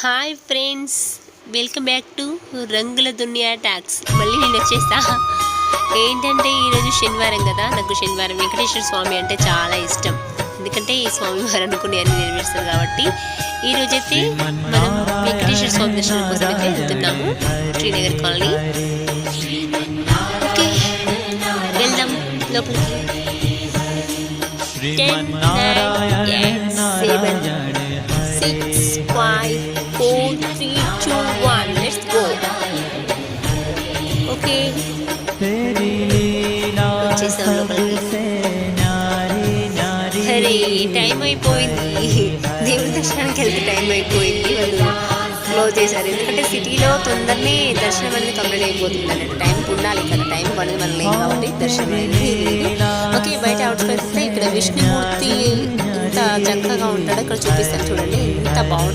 Hi friends welcome back to రంగుల దునియా tax మళ్ళీ నేను వచ్చేసా. ఏంటంటే ఈరోజు శనివారం కదా నాకు శనివారం వెంకటేశ్వర స్వామి అంటే చాలా ఇష్టం. ఎందుకంటే ఈ స్వామి వారు అనుకునే అన్ని నెరవేరుస్తారు కాబట్టి ఈరోజైతే మనం వెంకటేశ్వర స్వామి దర్శనం కోసం అయితే వెళ్తున్నాము. శ్రీనగర్ కాలనీ. ఓకే వెళ్దాం లోపలికి. Ten nine eight seven six five, four, three, two, one. Let's go. Okay. వచ్చేసాం టైం అయిపోయింది. దేవుడి దర్శనానికి వెళ్తే టైం అయిపోయింది. వాళ్ళు క్లోజ్ చేశారు. ఎందుకంటే సిటీలో తొందరనే దర్శనం అనేది కంప్లీట్ అయిపోతుంది అన్నట్టు టైం ఉండాలి కదా. టైం అనేది మనం లేదు కాబట్టి దర్శనం అనేది ఓకే బయట అవుట్ ఇక్కడ విష్ణుమూర్తి ఎంత చక్కగా ఉంటాడో ఇక్కడ చూపిస్తాను. చూడండి ఎంత బాగుంటుంది.